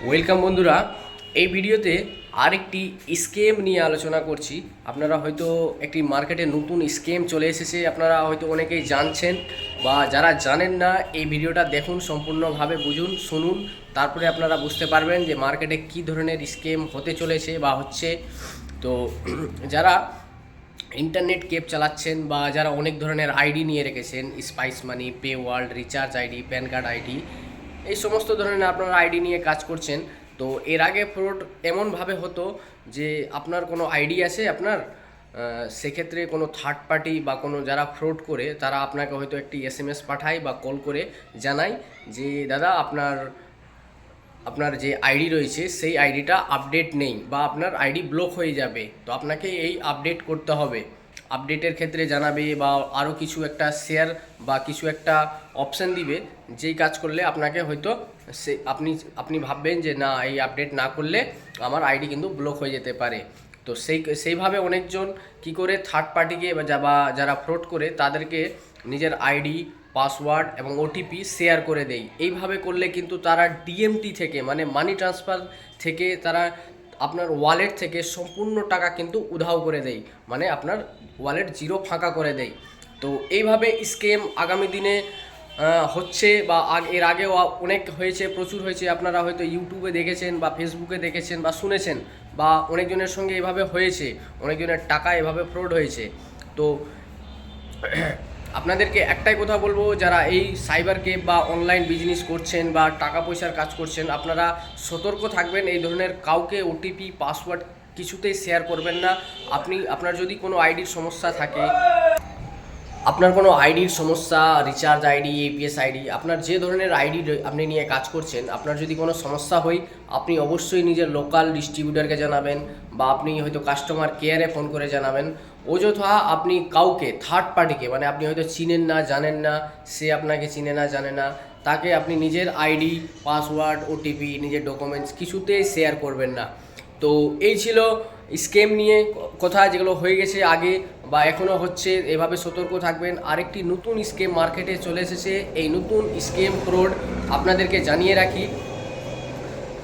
Welcome বন্ধুরা। এই ভিডিওতে আরেকটি স্কেম নিয়ে আলোচনা করছি। আপনারা হয়তো একটি মার্কেটে নতুন স্কেম চলে এসেছে। আপনারা হয়তো অনেকেই জানছেন বা যারা জানেন না, এই ভিডিওটা দেখুন, সম্পূর্ণভাবে বুঝুন, শুনুন। তারপরে আপনারা বুঝতে পারবেন যে মার্কেটে কী ধরনের স্কেম হতে চলেছে বা হচ্ছে। তো যারা ইন্টারনেট কেপ চালাচ্ছেন বা যারা অনেক ধরনের আইডি নিয়ে রেখেছেন Spice Money pay world recharge ID PAN card ID এই সমস্ত ধরনের আপনারা আইডি নিয়ে কাজ করছেন, তো এর আগে ফ্রড এমনভাবে হতো যে আপনার কোনো আইডি আছে আপনার সেক্ষেত্রে কোনো থার্ড পার্টি বা কোনো যারা ফ্রড করে, তারা আপনাকে হয়তো একটি এস এম এস পাঠায় বা কল করে জানায় যে, দাদা, আপনার আপনার যে আইডি রয়েছে, সেই আইডিটা আপডেট নেই বা আপনার আইডি ব্লক হয়ে যাবে। তো আপনাকে এই আপডেট করতে হবে। আপডেটের ক্ষেত্রে জানাবে বা আরও কিছু একটা শেয়ার বা কিছু একটা অপশান দিবে, যেই কাজ করলে আপনাকে হয়তো সে, আপনি আপনি ভাববেন যে না, এই আপডেট না করলে আমার আইডি কিন্তু ব্লক হয়ে যেতে পারে। তো সেই, সেইভাবে অনেকজন কি করে থার্ড পার্টিকে বা যারা ফ্রড করে, তাদেরকে নিজের আইডি পাসওয়ার্ড এবং ওটিপি শেয়ার করে দেই। এইভাবে করলে কিন্তু তারা ডিএমটি থেকে মানে মানি ট্রান্সফার থেকে তারা আপনার ওয়ালেট থেকে সম্পূর্ণ টাকা কিন্তু উধাও করে দেয়। মানে আপনার ওয়ালেট জিরো ফাঁকা করে দেয়। তো এইভাবে স্কেম আগামী দিনে হচ্ছে বা এর আগেও অনেক হয়েছে, প্রচুর হয়েছে। আপনারা হয়তো ইউটিউবে দেখেছেন বা ফেসবুকে দেখেছেন বা শুনেছেন বা অনেকজনের সঙ্গে এভাবে হয়েছে। অনেকজনের টাকা এভাবে ফ্রড হয়েছে। তো আপনাদেরকে একটাই কথা বলব, যারা এই সাইবার কেপ বা অনলাইন বিজনেস করছেন বা টাকা পয়সার কাজ করছেন, আপনারা সতর্ক থাকবেন, এই ধরনের কাউকে ওটিপি পাসওয়ার্ড কিছুতেই শেয়ার করবেন না। আপনি, আপনার যদি কোনো আইডির সমস্যা থাকে, আপনার কোনো আইডির সমস্যা রিচার্জ আইডি এপিএস আইডি আপনার যে ধরনের আইডি আপনি নিয়ে কাজ করছেন, আপনার যদি কোনো সমস্যা হয়, আপনি অবশ্যই নিজের লোকাল ডিস্ট্রিবিউটারকে জানাবেন বা আপনি হয়তো কাস্টমার কেয়ারে ফোন করে জানাবেন। অযথা আপনি কাউকে থার্ড পার্টিকে মানে আপনি হয়তো চিনেন না, জানেন না, সে আপনাকে চিনে না, জানে না, তাকে আপনি নিজের আইডি পাসওয়ার্ড ওটিপি নিজের ডকুমেন্টস কিছুতেই শেয়ার করবেন না। তো এই ছিল স্কেম নিয়ে কথা যেগুলো হয়ে গেছে আগে বা এখনও হচ্ছে, এভাবে সতর্ক থাকবেন। আরেকটি নতুন স্কেম মার্কেটে চলে এসেছে, এই নতুন স্কেম ফ্রড আপনাদেরকে জানিয়ে রাখি।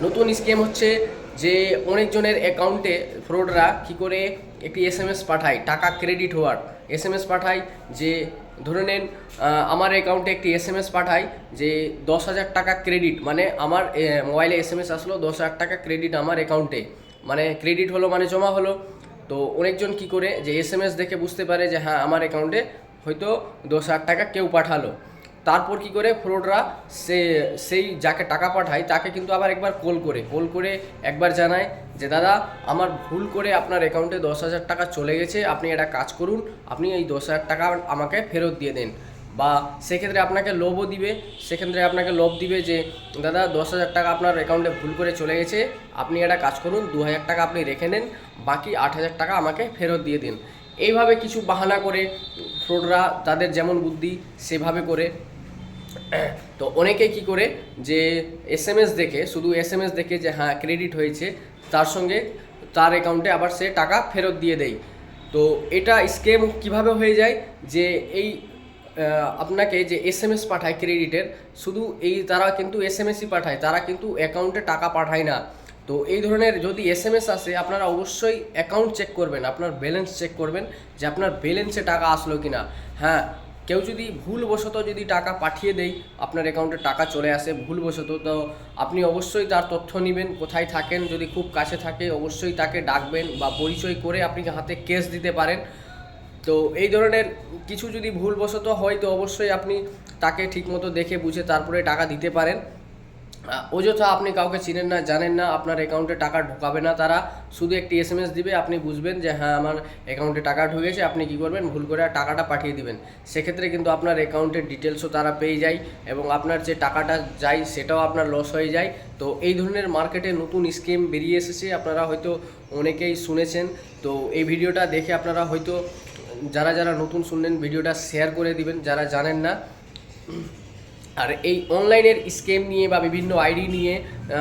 নতুন স্কেম হচ্ছে যে অনেকজনের অ্যাকাউন্টে ফ্রডরা কী করে একটি এস এম এস পাঠায়, টাকা ক্রেডিট হওয়ার। এস এম এস পাঠায় যে, ধরে নেন আমার অ্যাকাউন্টে একটি এস এম এস পাঠায় যে, দশ হাজার টাকা ক্রেডিট মানে আমার মোবাইলে এস এম এস আসলো, দশ হাজার টাকা ক্রেডিট আমার অ্যাকাউন্টে মানে ক্রেডিট হলো মানে জমা হলো। তো অনেকজন কি করে, যে এস এম এস দেখে বুঝতে পারে যে হ্যাঁ আমার অ্যাকাউন্টে হয়তো দশ হাজার টাকা কেউ পাঠালো। তারপর কি করে, ফ্রডরা সে, সেই যাকে টাকা পাঠায়, তাকে কিন্তু আবার একবার কল করে। কল করে একবার জানায় যে দাদা, আমার ভুল করে আপনার অ্যাকাউন্টে দশ হাজার টাকা চলে গেছে, আপনি একটা কাজ করুন, আপনি এই দশ হাজার টাকা আমাকে ফেরত দিয়ে দেন। বা সেক্ষেত্রে আপনাকে লোভও দিবে, সেক্ষেত্রে আপনাকে লোভ দিবে যে, দাদা, দশ হাজার টাকা আপনার অ্যাকাউন্টে ভুল করে চলে গেছে, আপনি একটা কাজ করুন, দু হাজার টাকা আপনি রেখে নেন বাকি আট হাজার টাকা আমাকে ফেরত দিয়ে দিন। এইভাবে কিছু বাহানা করে, ফ্রডরা তাদের যেমন বুদ্ধি, সেভাবে করে তো অনেকে কি করে যে এস এম এস দেখে, শুধু এস এম এস দেখে যে হ্যাঁ ক্রেডিট হয়েছে, তার সঙ্গে তার অ্যাকাউন্টে আবার সে টাকা ফেরত দিয়ে দেয়। তো এটা স্কেম কীভাবে হয়ে যায়? যে এই আপনাকে যে এস এম এস পাঠায় ক্রেডিটের শুধু এই তারা কিন্তু এস এম এসই পাঠায়, তারা কিন্তু অ্যাকাউন্টে টাকা পাঠায় না। তো এই ধরনের যদি এস এম এস আসে, আপনারা অবশ্যই অ্যাকাউন্ট চেক করবেন, আপনার ব্যালেন্স চেক করবেন যে আপনার ব্যালেন্সে টাকা আসলো কি না হ্যাঁ কেউ যদি ভুলবশত যদি টাকা পাঠিয়ে দেয় আপনার অ্যাকাউন্টে টাকা চলে আসে, ভুলবশত, তো আপনি অবশ্যই তার তথ্য নেবেন, কোথায় থাকেন, যদি খুব কাছে থাকে, অবশ্যই তাকে ডাকবেন বা পরিচয় করে আপনি হাতে কেস দিতে পারেন। তো এই ধরনের কিছু যদি ভুলবশত হয়, তো অবশ্যই আপনি তাকে ঠিকমতো দেখে বুঝে তারপরে টাকা দিতে পারেন। অযথা আপনি কাউকে চিনেন না, জানেন না, আপনার অ্যাকাউন্টে টাকা ঢোকাবে না, তারা শুধু একটি এস এম এস দিবে, আপনি বুঝবেন যে হ্যাঁ আমার অ্যাকাউন্টে টাকা ঢুকেছে আপনি কি করবেন? ভুল করে টাকাটা পাঠিয়ে দিবেন। সেক্ষেত্রে কিন্তু আপনার অ্যাকাউন্টের ডিটেলসও তারা পেয়ে যায় এবং আপনার যে টাকাটা যায়, সেটাও আপনার লস হয়ে যায়। তো এই ধরনের মার্কেটে নতুন স্কিম বেরিয়ে এসেছে, আপনারা হয়তো অনেকেই শুনেছেন। তো এই ভিডিওটা দেখে আপনারা হয়তো যারা যারা নতুন শুনলেন, ভিডিওটা শেয়ার করে দিবেন, যারা জানেন না। আর এই অনলাইনের স্কেম নিয়ে বা বিভিন্ন আইডি নিয়ে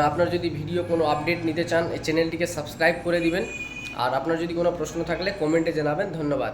আপনার যদি ভিডিও কোনো আপডেট নিতে চান, এই চ্যানেলটিকে সাবস্ক্রাইব করে দিবেন। আর আপনার যদি কোনো প্রশ্ন থাকলে কমেন্টে জানাবেন। ধন্যবাদ।